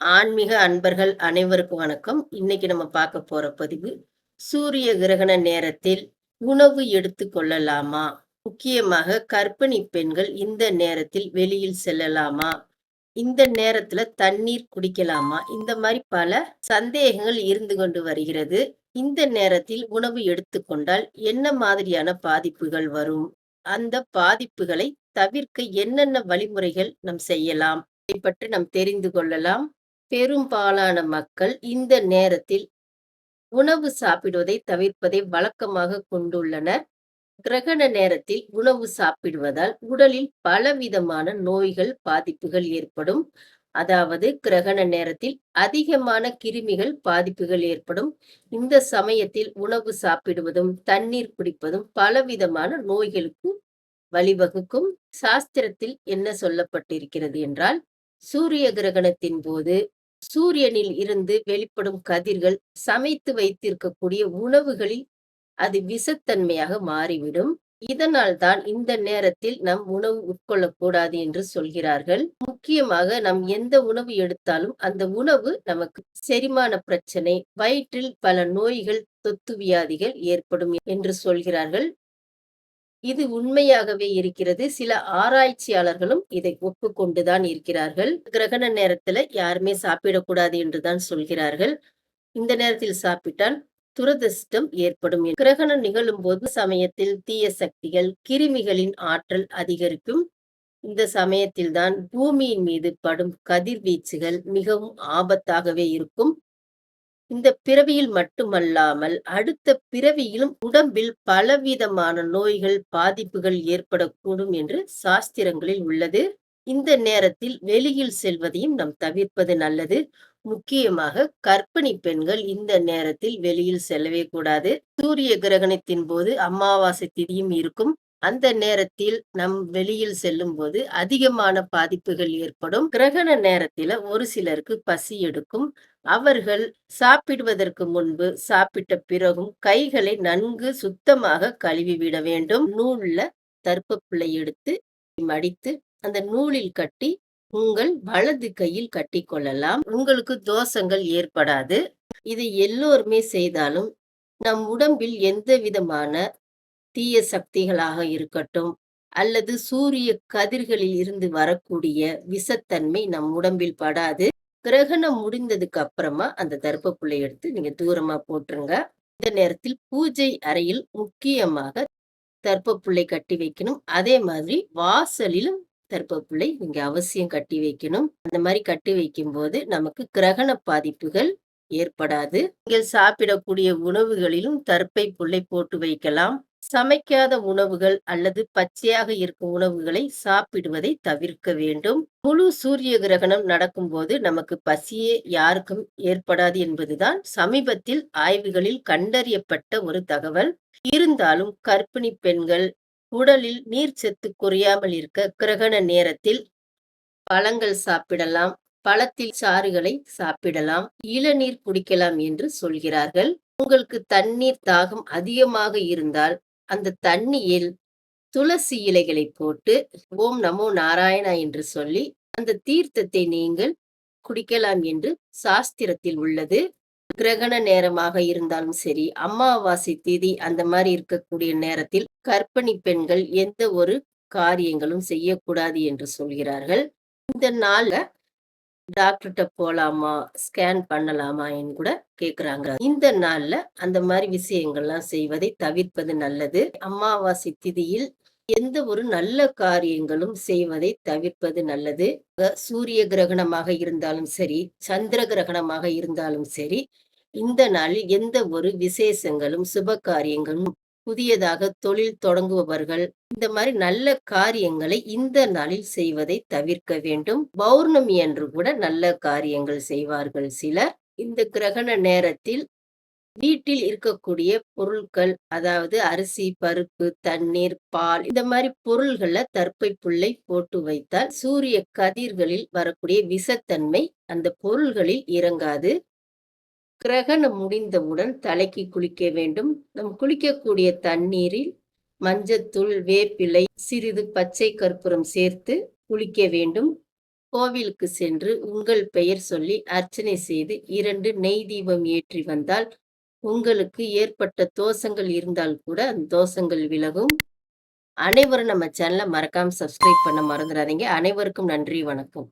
ஆன்மீக அன்பர்கள் அனைவருக்கும் வணக்கம். இன்னைக்கு நம்ம பார்க்க போற பதிவு, சூரிய கிரகண நேரத்தில் உணவு எடுத்து கொள்ளலாமா? முக்கியமாக கர்ப்பிணி பெண்கள் இந்த நேரத்தில் வெளியில் செல்லலாமா? இந்த நேரத்துல தண்ணீர் குடிக்கலாமா? இந்த மாதிரி பல சந்தேகங்கள் இருந்து கொண்டு வருகிறது. இந்த நேரத்தில் உணவு எடுத்துக்கொண்டால் என்ன மாதிரியான பாதிப்புகள் வரும்? அந்த பாதிப்புகளை தவிர்க்க என்னென்ன வழிமுறைகள் நாம் செய்யலாம்? இதை பற்றி நாம் தெரிந்து கொள்ளலாம். பெரும்பாலான மக்கள் இந்த நேரத்தில் உணவு சாப்பிடுவதை தவிர்ப்பதை வழக்கமாக கொண்டுள்ளனர். கிரகண நேரத்தில் உணவு சாப்பிடுவதால் உடலில் பலவிதமான நோய்கள், பாதிப்புகள் ஏற்படும். அதாவது கிரகண நேரத்தில் அதிகமான கிருமிகள் பாதிப்புகள் ஏற்படும். இந்த சமயத்தில் உணவு சாப்பிடுவதும், தண்ணீர் குடிப்பதும் பலவிதமான நோய்களுக்கு வழிவகுக்கும். சாஸ்திரத்தில் என்ன சொல்லப்பட்டிருக்கிறது என்றால், சூரிய கிரகணத்தின் போது சூரியனில் இருந்து வெளிப்படும் கதிர்கள் சமைத்து வைத்திருக்கக்கூடிய உணவுகளில் அது விஷத்தன்மையாக மாறிவிடும். இதனால் தான் இந்த நேரத்தில் நம் உணவு உட்கொள்ளக்கூடாது என்று சொல்கிறார்கள். முக்கியமாக நாம் எந்த உணவு எடுத்தாலும் அந்த உணவு நமக்கு செரிமான பிரச்சனை, வயிற்றில் பல நோய்கள், தொத்து வியாதிகள் ஏற்படும் என்று சொல்கிறார்கள். இது உண்மையாகவே இருக்கிறது. சில ஆராய்ச்சியாளர்களும் இதை ஒப்புக்கொண்டுதான் இருக்கிறார்கள். கிரகண நேரத்துல யாருமே சாப்பிடக்கூடாது என்றுதான் சொல்கிறார்கள். இந்த நேரத்தில் சாப்பிட்டால் துரதிர்ஷ்டம் ஏற்படும். கிரகணம் நிகழும் போது சமயத்தில் தீய சக்திகள், கிருமிகளின் ஆற்றல் அதிகரிக்கும். இந்த சமயத்தில் தான் பூமியின் மீது படும் கதிர்வீச்சுகள் மிகவும் ஆபத்தாகவே இருக்கும். இந்த பிறவியில் மட்டுமல்லாமல் அடுத்த பிறவியிலும் உடம்பில் பலவிதமான நோய்கள், பாதிப்புகள் ஏற்படக்கூடும் என்று சாஸ்திரங்களில் உள்ளது. இந்த நேரத்தில் வெளியில் செல்வதையும் நாம் தவிர்ப்பது நல்லது. முக்கியமாக கர்ப்பிணி பெண்கள் இந்த நேரத்தில் வெளியில் செல்லவே கூடாது. சூரிய கிரகணத்தின் போது அமாவாசை திதியும் இருக்கும். அந்த நேரத்தில் நம் வெளியில் செல்லும் போது அதிகமான பாதிப்புகள் ஏற்படும். கிரகண நேரத்துல ஒரு சிலருக்கு பசி எடுக்கும். அவர்கள் சாப்பிடுவதற்கு முன்பு, சாப்பிட்ட பிறகும் கைகளை நன்கு சுத்தமாக கழுவி விட வேண்டும். நூல்ல தர்ப்பப்புல்லை எடுத்து மடித்து அந்த நூலில் கட்டி உங்கள் வலது கையில் கட்டிக்கொள்ளலாம். உங்களுக்கு தோஷங்கள் ஏற்படாது. இதை எல்லோருமே செய்தாலும் நம் உடம்பில் எந்த விதமான தீய சக்திகளாக இருக்கட்டும், அல்லது சூரிய கதிர்களில் இருந்து வரக்கூடிய விஷத்தன்மை நம் உடம்பில் படாது. கிரகணம் முடிந்ததுக்கு அப்புறமா அந்த தர்ப்பப்புல்லை எடுத்து நீங்க தூரமா போட்டுருங்க. இந்த நேரத்தில் பூஜை அறையில் முக்கியமாக தர்ப்பப்புல்லை கட்டி வைக்கணும். அதே மாதிரி வாசலிலும் தர்ப்பப்புல்லை நீங்க அவசியம் கட்டி வைக்கணும். அந்த மாதிரி கட்டி வைக்கும்போது நமக்கு கிரகண பாதிப்புகள் ஏற்படாது. நீங்கள் சாப்பிடக்கூடிய உணவுகளிலும் தர்ப்பை புள்ளை போட்டு வைக்கலாம். சமைக்காத உணவுகள் அல்லது பச்சையாக இருக்கும் உணவுகளை சாப்பிடுவதை தவிர்க்க வேண்டும். முழு சூரிய கிரகணம் நடக்கும்போது நமக்கு பசியே யாருக்கும் ஏற்படாது என்பதுதான் சமீபத்தில் ஆய்வுகளில் கண்டறியப்பட்ட ஒரு தகவல். இருந்தாலும் கர்ப்பிணி பெண்கள் உடலில் நீர் சத்து குறையாமல் இருக்க கிரகண நேரத்தில் பழங்கள் சாப்பிடலாம். பழத்தில் சாறுகளை சாப்பிடலாம். இளநீர் குடிக்கலாம் என்று சொல்கிறார்கள். உங்களுக்கு தண்ணீர் தாகம் அதிகமாக இருந்தால் அந்த தண்ணியில் துளசி இலைகளை போட்டு ஓம் நமோ நாராயணா என்று சொல்லி அந்த தீர்த்தத்தை நீங்கள் குடிக்கலாம் என்று சாஸ்திரத்தில் உள்ளது. கிரகண நேரமாக இருந்தாலும் சரி, அமாவாசை திதி அந்த மாதிரி இருக்கக்கூடிய நேரத்தில் கர்ப்பிணி பெண்கள் எந்த ஒரு காரியங்களும் செய்யக்கூடாது என்று சொல்கிறார்கள். இந்த நாள்ல டாக்டர்கிட்ட போகலாமா ஸ்கேன் பண்ணலாமான்னு கூட கேட்குறாங்க. இந்த நாள்ல அந்த மாதிரி விஷயங்கள்லாம் செய்வதை தவிர்ப்பது நல்லது. அமாவாசை திதியில் எந்த ஒரு நல்ல காரியங்களும் செய்வதை தவிர்ப்பது நல்லது. சூரிய கிரகணமாக இருந்தாலும் சரி, சந்திர கிரகணமாக இருந்தாலும் சரி, இந்த நாளில் எந்த ஒரு விசேஷங்களும், சுப காரியங்களும், புதியதாக தொழில் தொடங்குபவர்கள் இந்த மாதிரி நல்ல காரியங்களை இந்த நாளில் செய்வதை தவிர்க்க வேண்டும். பௌர்ணமி அன்று கூட நல்ல காரியங்கள் செய்வார்கள் சிலர். இந்த கிரகண நேரத்தில் வீட்டில் இருக்கக்கூடிய பொருட்கள் அதாவது அரிசி, பருப்பு, தண்ணீர், பால் இந்த மாதிரி பொருள்களை தற்பை புள்ளை போட்டு வைத்தால் சூரிய கதிர்களில் வரக்கூடிய விஷத்தன்மை அந்த பொருள்களில் இறங்காது. கிரகணம் முடிந்தவுடன் தலைக்கு குளிக்க வேண்டும். நம் குளிக்கக்கூடிய தண்ணீரில் மஞ்சத்தூள், வேப்பிலை, சிறிது பச்சை கற்பூரம் சேர்த்து குளிக்க வேண்டும். கோவிலுக்கு சென்று உங்கள் பெயர் சொல்லி அர்ச்சனை செய்து இரண்டு நெய் தீபம் ஏற்றி வந்தால் உங்களுக்கு ஏற்பட்ட தோஷங்கள் இருந்தால் கூட அந்த தோஷங்கள் விலகும் அனைவரும் நம்ம சேனலை மறக்காம சப்ஸ்கிரைப் பண்ண மறந்துடாதீங்க அனைவருக்கும் நன்றி வணக்கம்